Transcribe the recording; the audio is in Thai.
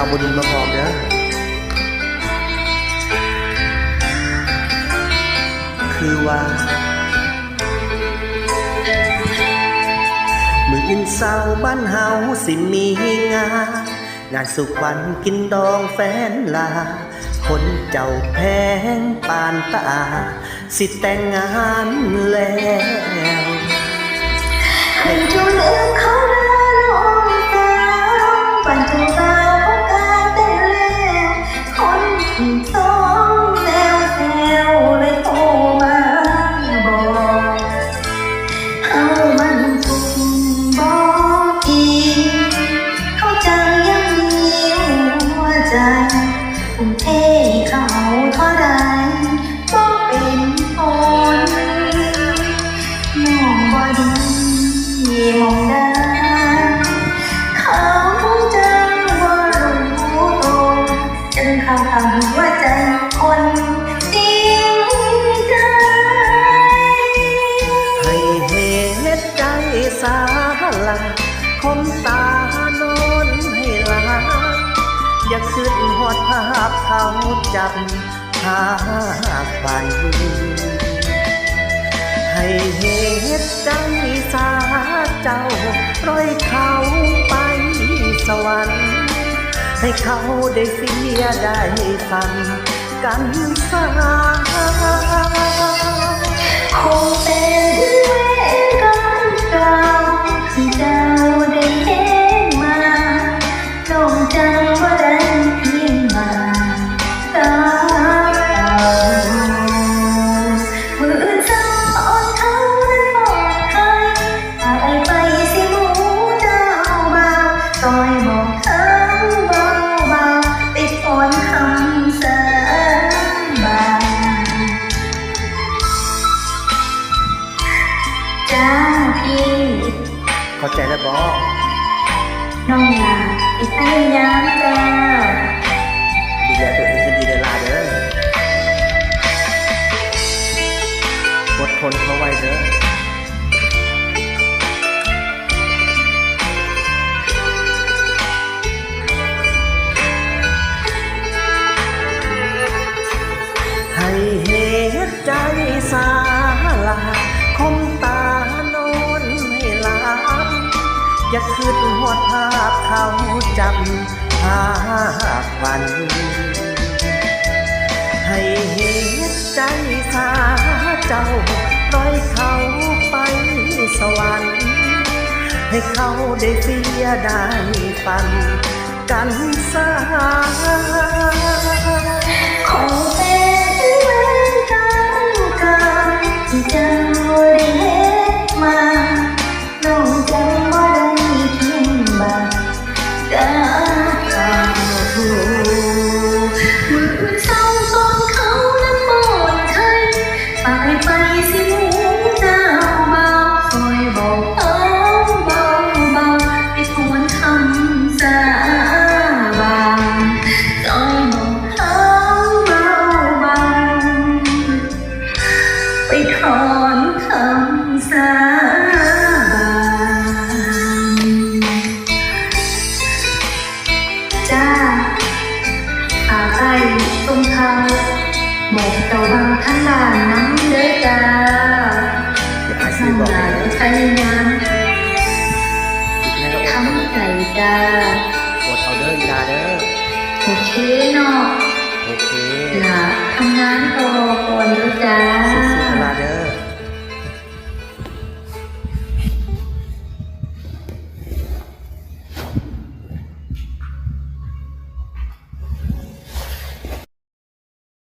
เอาบุญมาพร้อมเด้อคือว่ามืออินเศร้าบ้านเฮาสิมีงานงานสุขวันกินดองแฟนลา คนเจ้าแพงปานตา สิแต่งงานแล้ว ทุ่มเทให้เขา อย่าขึ้นหอดภาพเขาจับหาฝัน ให้เหตุใจสาเจ้าร้อยเขาไปสวรรค์ ให้เขาได้เสียได้ฟังกันสาคงเป็นเวรกรรมาพี่เข้าใจแล้วบอน้องลาอีกให้ย้ำจ้าดูแลตัวเองให้ดีเดลาเด้ออดทนเขาไว้เด้อให้เหตุใจสาลาคม อย่าคืนหอดภาพเขาจำหาฝัน ให้เหตุใจสาเจ้าร้อยเขาไปสวรรค์ ให้เขาได้เสียได้ฟันกัน ถอนคำสาบานจ้าอาไปตรงทางบอกเจ้าบางท่านด่านน้ำเด้อจ้าอย่าอาชีทำพบอกงานเลยพยายามให้เราทำใจจ้าอดเอาเด้ออีลาเด้อโอเคเนาะโอเคหลาทำงานต่อก่อนเด้อจ้า